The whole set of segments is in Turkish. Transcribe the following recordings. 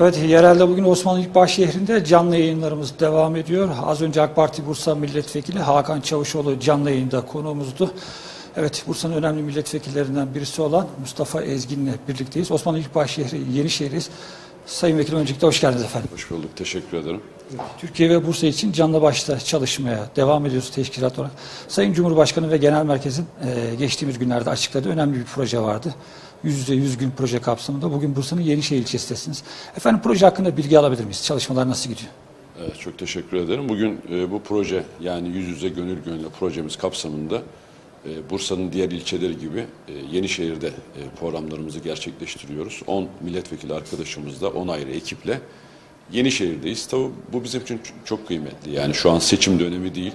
Evet, yerelde bugün Osmanlı İlkbaş şehrinde canlı yayınlarımız devam ediyor. Az önce AK Parti Bursa Milletvekili Hakan Çavuşoğlu canlı yayında konuğumuzdu. Evet, Bursa'nın önemli milletvekillerinden birisi olan Mustafa Ezgin'le birlikteyiz. Osmanlı İlkbaş şehri Yenişehir'iz. Sayın Vekilim öncelikle hoş geldiniz efendim. Hoş bulduk, teşekkür ederim. Türkiye ve Bursa için canlı başta çalışmaya devam ediyoruz teşkilat olarak. Sayın Cumhurbaşkanı ve Genel Merkez'in e, geçtiğimiz günlerde açıkladığı önemli bir proje vardı. Yüz yüze yüz gün proje kapsamında bugün Bursa'nın Yenişehir ilçesindesiniz. Efendim proje hakkında bilgi alabilir miyiz? Çalışmalar nasıl gidiyor? Evet, çok teşekkür ederim. Bugün e, bu proje yani yüz yüze gönül gönüle projemiz kapsamında e, Bursa'nın diğer ilçeleri gibi e, Yenişehir'de e, programlarımızı gerçekleştiriyoruz. 10 milletvekili arkadaşımızla 10 ayrı ekiple Yenişehir'deyiz. Tabii bu bizim için çok kıymetli. Yani şu an seçim dönemi değil.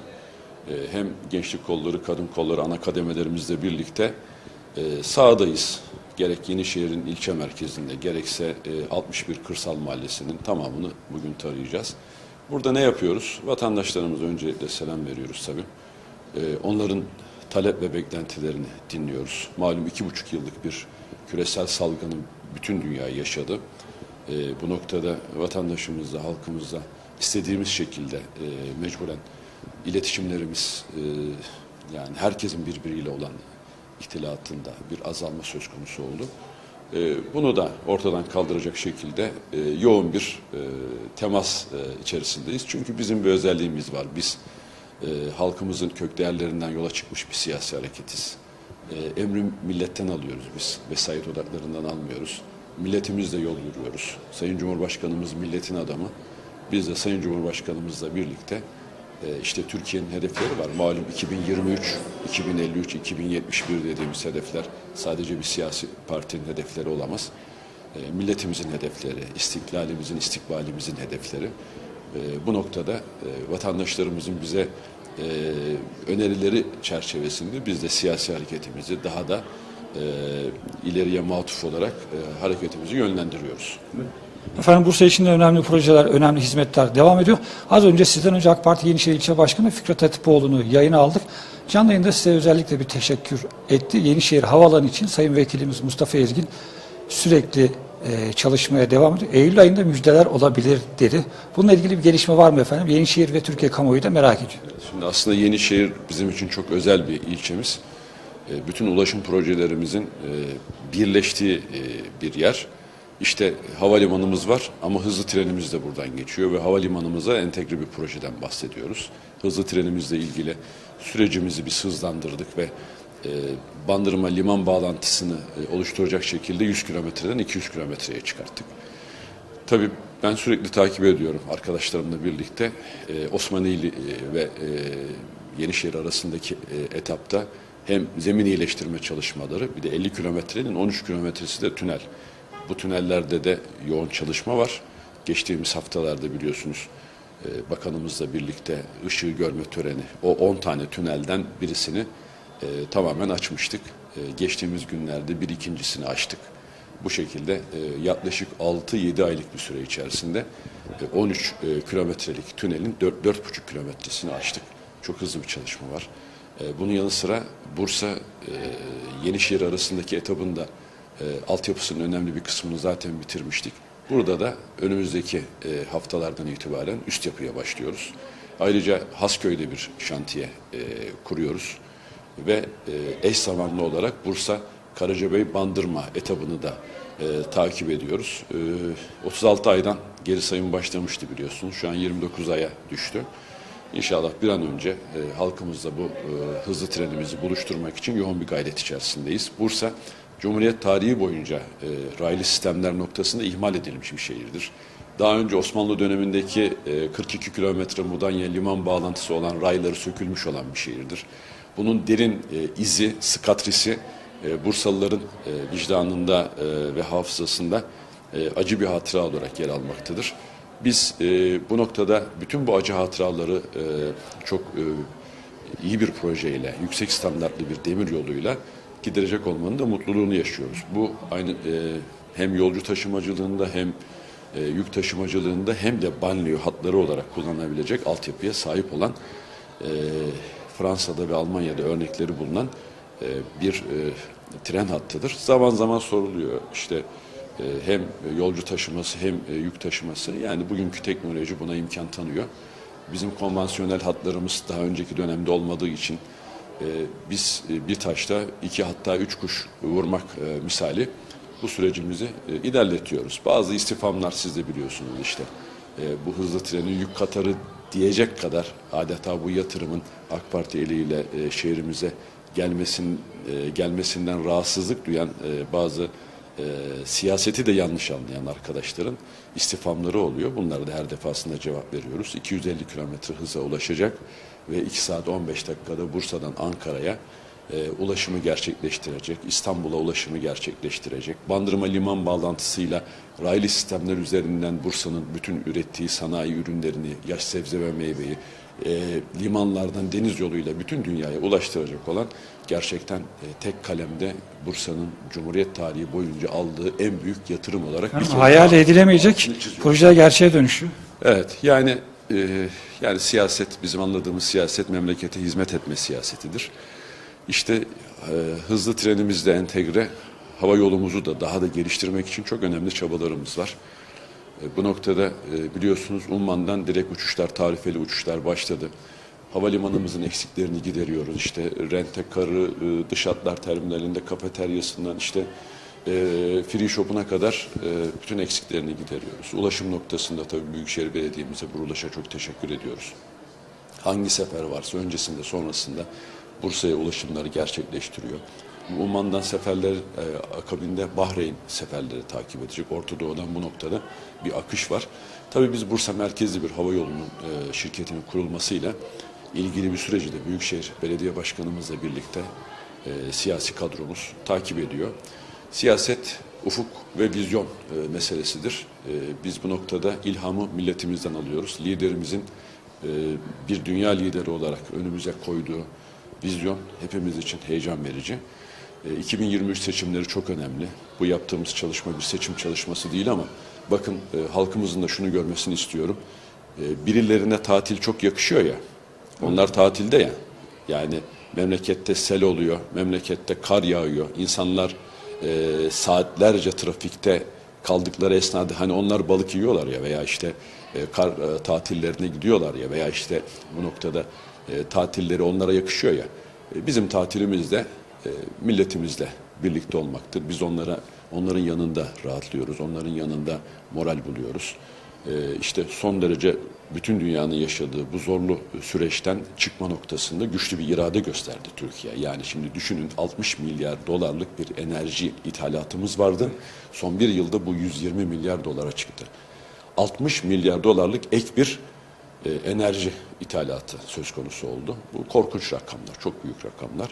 E, hem gençlik kolları, kadın kolları, ana kademelerimizle birlikte e, sahadayız. Gerek Yenişehir'in ilçe merkezinde gerekse e, 61 Kırsal Mahallesi'nin tamamını bugün tarayacağız. Burada ne yapıyoruz? Vatandaşlarımıza öncelikle selam veriyoruz tabii. E, onların talep ve beklentilerini dinliyoruz. Malum iki buçuk yıllık bir küresel salgının bütün dünyayı yaşadı. E, bu noktada vatandaşımızla, halkımızla istediğimiz şekilde e, mecburen iletişimlerimiz e, yani herkesin birbiriyle olan ihtilatında bir azalma söz konusu oldu. E, bunu da ortadan kaldıracak şekilde e, yoğun bir e, temas e, içerisindeyiz. Çünkü bizim bir özelliğimiz var. Biz halkımızın kök değerlerinden yola çıkmış bir siyasi hareketiz. Emri milletten alıyoruz biz. Vesayet odaklarından almıyoruz. Milletimizle yol yürüyoruz. Sayın Cumhurbaşkanımız milletin adamı. Biz de Sayın Cumhurbaşkanımızla birlikte işte Türkiye'nin hedefleri var. Malum 2023, 2053, 2071 dediğimiz hedefler sadece bir siyasi partinin hedefleri olamaz. E, Milletimizin hedefleri, istiklalimizin, istikbalimizin hedefleri. E, Bu noktada e, vatandaşlarımızın bize e, önerileri çerçevesinde biz de siyasi hareketimizi daha da e, ileriye matuf olarak hareketimizi yönlendiriyoruz. Efendim Bursa için de önemli projeler, önemli hizmetler devam ediyor. Az önce sizden önce AK Parti Yenişehir İlçe Başkanı Fikret Hatipoğlu'nu yayına aldık. Canlı yayında size özellikle bir teşekkür etti. Yenişehir Havaalanı için Sayın Vekilimiz Mustafa Ezgin sürekli e, çalışmaya devam ediyor. Eylül ayında müjdeler olabilir dedi. Bununla ilgili bir gelişme var mı efendim? Yenişehir ve Türkiye kamuoyu da merak ediyor. Şimdi aslında Yenişehir bizim için çok özel bir ilçemiz. E, Bütün ulaşım projelerimizin e, birleştiği e, bir yer. İşte havalimanımız var ama hızlı trenimiz de buradan geçiyor ve havalimanımıza entegre bir projeden bahsediyoruz. Hızlı trenimizle ilgili sürecimizi biz hızlandırdık ve e, Bandırma liman bağlantısını e, oluşturacak şekilde 100 kilometreden 200 kilometreye çıkarttık. Tabii ben sürekli takip ediyorum arkadaşlarımla birlikte e, Osmanili e, ve e, Yenişehir arasındaki e, etapta hem zemin iyileştirme çalışmaları bir de 50 kilometrenin 13 kilometresi de tünel. Bu tünellerde de yoğun çalışma var. Geçtiğimiz haftalarda biliyorsunuz bakanımızla birlikte ışığı görme töreni o 10 tane tünelden birisini e, tamamen açmıştık. E, geçtiğimiz günlerde bir ikincisini açtık. Bu şekilde e, yaklaşık 6-7 aylık bir süre içerisinde e, 13 e, kilometrelik tünelin 4-4,5 kilometresini açtık. Çok hızlı bir çalışma var. E, bunun yanı sıra Bursa e, Yenişehir arasındaki etabında e, altyapısının önemli bir kısmını zaten bitirmiştik. Burada da önümüzdeki e, haftalardan itibaren üst yapıya başlıyoruz. Ayrıca Hasköy'de bir şantiye e, kuruyoruz ve e, eş zamanlı olarak Bursa Karacabey Bandırma etabını da e, takip ediyoruz. E, 36 aydan geri sayım başlamıştı biliyorsunuz. Şu an 29 aya düştü. İnşallah bir an önce e, halkımızla bu e, hızlı trenimizi buluşturmak için yoğun bir gayret içerisindeyiz. Bursa Cumhuriyet tarihi boyunca e, raylı sistemler noktasında ihmal edilmiş bir şehirdir. Daha önce Osmanlı dönemindeki e, 42 kilometre Mudanya liman bağlantısı olan rayları sökülmüş olan bir şehirdir. Bunun derin e, izi, skatrisi e, Bursalıların e, vicdanında e, ve hafızasında e, acı bir hatıra olarak yer almaktadır. Biz e, bu noktada bütün bu acı hatıraları e, çok e, iyi bir projeyle, yüksek standartlı bir demir yoluyla giderecek olmanın da mutluluğunu yaşıyoruz. Bu aynı e, hem yolcu taşımacılığında hem e, yük taşımacılığında hem de banliyö hatları olarak kullanılabilecek altyapıya sahip olan e, Fransa'da ve Almanya'da örnekleri bulunan e, bir e, tren hattıdır. Zaman zaman soruluyor işte E, hem yolcu taşıması hem e, yük taşıması. Yani bugünkü teknoloji buna imkan tanıyor. Bizim konvansiyonel hatlarımız daha önceki dönemde olmadığı için biz e, bir taşta iki hatta üç kuş vurmak e, misali bu sürecimizi e, ilerletiyoruz. Bazı istifamlar siz de biliyorsunuz işte. Bu hızlı trenin yük katarı diyecek kadar adeta bu yatırımın AK Parti eliyle şehrimize gelmesin gelmesinden rahatsızlık duyan bazı e, siyaseti de yanlış anlayan arkadaşların istifamları oluyor. Bunlara da her defasında cevap veriyoruz. 250 kilometre hıza ulaşacak ve 2 saat 15 dakikada Bursa'dan Ankara'ya e, ulaşımı gerçekleştirecek, İstanbul'a ulaşımı gerçekleştirecek. Bandırma liman bağlantısıyla raylı sistemler üzerinden Bursa'nın bütün ürettiği sanayi ürünlerini, yaş sebze ve meyveyi e, limanlardan deniz yoluyla bütün dünyaya ulaştıracak olan gerçekten e, tek kalemde Bursa'nın Cumhuriyet tarihi boyunca aldığı en büyük yatırım olarak bir kez Hayal daha edilemeyecek projeler gerçeğe dönüşüyor. Evet yani e, yani siyaset bizim anladığımız siyaset memlekete hizmet etme siyasetidir. İşte e, hızlı trenimizde entegre hava yolumuzu da daha da geliştirmek için çok önemli çabalarımız var. E, bu noktada e, biliyorsunuz Umman'dan direkt uçuşlar, tarifeli uçuşlar başladı. Havalimanımızın eksiklerini gideriyoruz. İşte rentekarı, e, dış hatlar terminalinde kafeteryasından işte free shop'una kadar bütün eksiklerini gideriyoruz. Ulaşım noktasında tabii Büyükşehir Belediye'mize, Burulaş'a çok teşekkür ediyoruz. Hangi sefer varsa öncesinde sonrasında Bursa'ya ulaşımları gerçekleştiriyor. Umman'dan seferler e, akabinde Bahreyn seferleri takip edecek. Orta Doğu'dan bu noktada bir akış var. Tabii biz Bursa merkezli bir hava yolunun e, şirketinin kurulmasıyla ilgili bir süreci de Büyükşehir Belediye Başkanımızla birlikte e, siyasi kadromuz takip ediyor. Siyaset ufuk ve vizyon e, meselesidir. E, biz bu noktada ilhamı milletimizden alıyoruz. Liderimizin e, bir dünya lideri olarak önümüze koyduğu vizyon hepimiz için heyecan verici. E, 2023 seçimleri çok önemli. Bu yaptığımız çalışma bir seçim çalışması değil ama bakın e, halkımızın da şunu görmesini istiyorum. E, birilerine tatil çok yakışıyor ya. Onlar tatilde ya. Yani memlekette sel oluyor, memlekette kar yağıyor. İnsanlar e, saatlerce trafikte kaldıkları esnada hani onlar balık yiyorlar ya veya işte e, kar e, tatillerine gidiyorlar ya veya işte bu noktada e, tatilleri onlara yakışıyor ya. E, bizim tatilimiz de e, milletimizle birlikte olmaktır. Biz onlara onların yanında rahatlıyoruz. Onların yanında moral buluyoruz. E, işte son derece bütün dünyanın yaşadığı bu zorlu süreçten çıkma noktasında güçlü bir irade gösterdi Türkiye. Yani şimdi düşünün 60 milyar dolarlık bir enerji ithalatımız vardı. Son bir yılda bu 120 milyar dolara çıktı. 60 milyar dolarlık ek bir e, enerji ithalatı söz konusu oldu. Bu korkunç rakamlar, çok büyük rakamlar.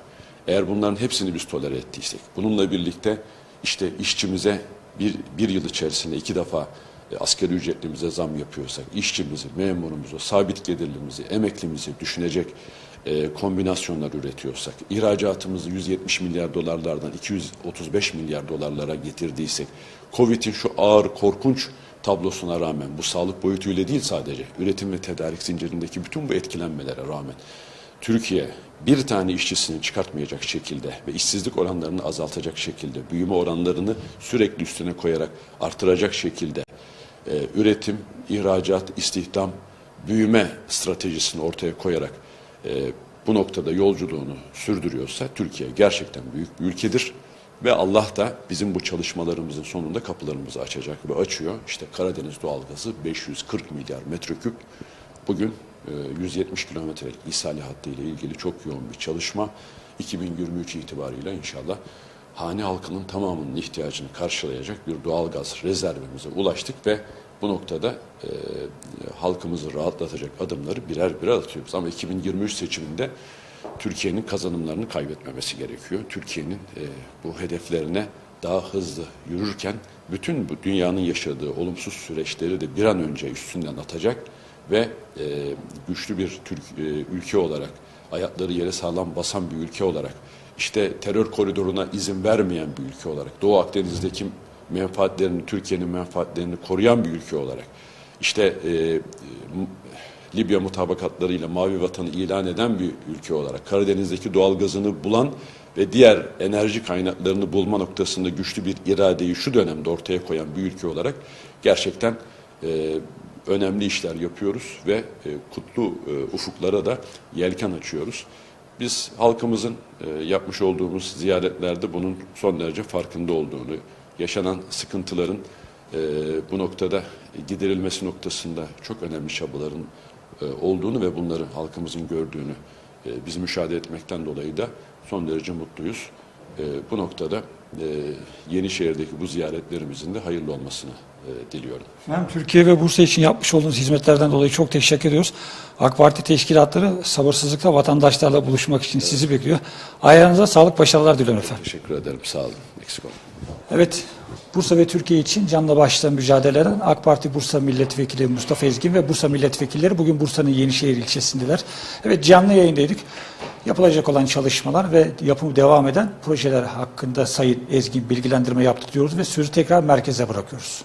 Eğer bunların hepsini biz tolere ettiysek, bununla birlikte işte işçimize bir, bir yıl içerisinde iki defa e, asgari ücretlimize zam yapıyorsak, işçimizi, memurumuzu, sabit gelirlimizi, emeklimizi düşünecek e, kombinasyonlar üretiyorsak, ihracatımızı 170 milyar dolarlardan 235 milyar dolarlara getirdiysek, Covid'in şu ağır, korkunç tablosuna rağmen, bu sağlık boyutuyla değil sadece, üretim ve tedarik zincirindeki bütün bu etkilenmelere rağmen, Türkiye bir tane işçisini çıkartmayacak şekilde ve işsizlik oranlarını azaltacak şekilde, büyüme oranlarını sürekli üstüne koyarak artıracak şekilde e, üretim, ihracat, istihdam, büyüme stratejisini ortaya koyarak e, bu noktada yolculuğunu sürdürüyorsa Türkiye gerçekten büyük bir ülkedir. Ve Allah da bizim bu çalışmalarımızın sonunda kapılarımızı açacak ve açıyor. İşte Karadeniz doğalgazı 540 milyar metreküp bugün 170 kilometrelik ishali hattı ile ilgili çok yoğun bir çalışma. 2023 itibarıyla inşallah hane halkının tamamının ihtiyacını karşılayacak bir doğalgaz rezervimize ulaştık ve bu noktada e, halkımızı rahatlatacak adımları birer birer atıyoruz. Ama 2023 seçiminde Türkiye'nin kazanımlarını kaybetmemesi gerekiyor. Türkiye'nin e, bu hedeflerine daha hızlı yürürken bütün bu dünyanın yaşadığı olumsuz süreçleri de bir an önce üstünden atacak ve e, güçlü bir Türk e, ülke olarak ayakları yere sağlam basan bir ülke olarak işte terör koridoruna izin vermeyen bir ülke olarak Doğu Akdeniz'deki menfaatlerini Türkiye'nin menfaatlerini koruyan bir ülke olarak işte e, Libya mutabakatlarıyla Mavi Vatan'ı ilan eden bir ülke olarak Karadeniz'deki doğal gazını bulan ve diğer enerji kaynaklarını bulma noktasında güçlü bir iradeyi şu dönemde ortaya koyan bir ülke olarak gerçekten e, önemli işler yapıyoruz ve e, kutlu e, ufuklara da yelken açıyoruz. Biz halkımızın e, yapmış olduğumuz ziyaretlerde bunun son derece farkında olduğunu, yaşanan sıkıntıların e, bu noktada giderilmesi noktasında çok önemli çabaların e, olduğunu ve bunları halkımızın gördüğünü e, biz müşahede etmekten dolayı da son derece mutluyuz. E, bu noktada e, Yenişehir'deki bu ziyaretlerimizin de hayırlı olmasını e, diliyorum. Hem Türkiye ve Bursa için yapmış olduğunuz hizmetlerden dolayı çok teşekkür ediyoruz. AK Parti teşkilatları sabırsızlıkla vatandaşlarla buluşmak için sizi bekliyor. Ayağınıza sağlık, başarılar diliyorum efendim. Teşekkür ederim. Sağ olun. Eksik olun. Evet, Bursa ve Türkiye için canla başla mücadele eden AK Parti Bursa Milletvekili Mustafa Ezgin ve Bursa Milletvekilleri bugün Bursa'nın Yenişehir ilçesindeler. Evet, canlı yayındaydık. Yapılacak olan çalışmalar ve yapımı devam eden projeler hakkında Sayın Ezgin bilgilendirme yaptı diyoruz ve sözü tekrar merkeze bırakıyoruz.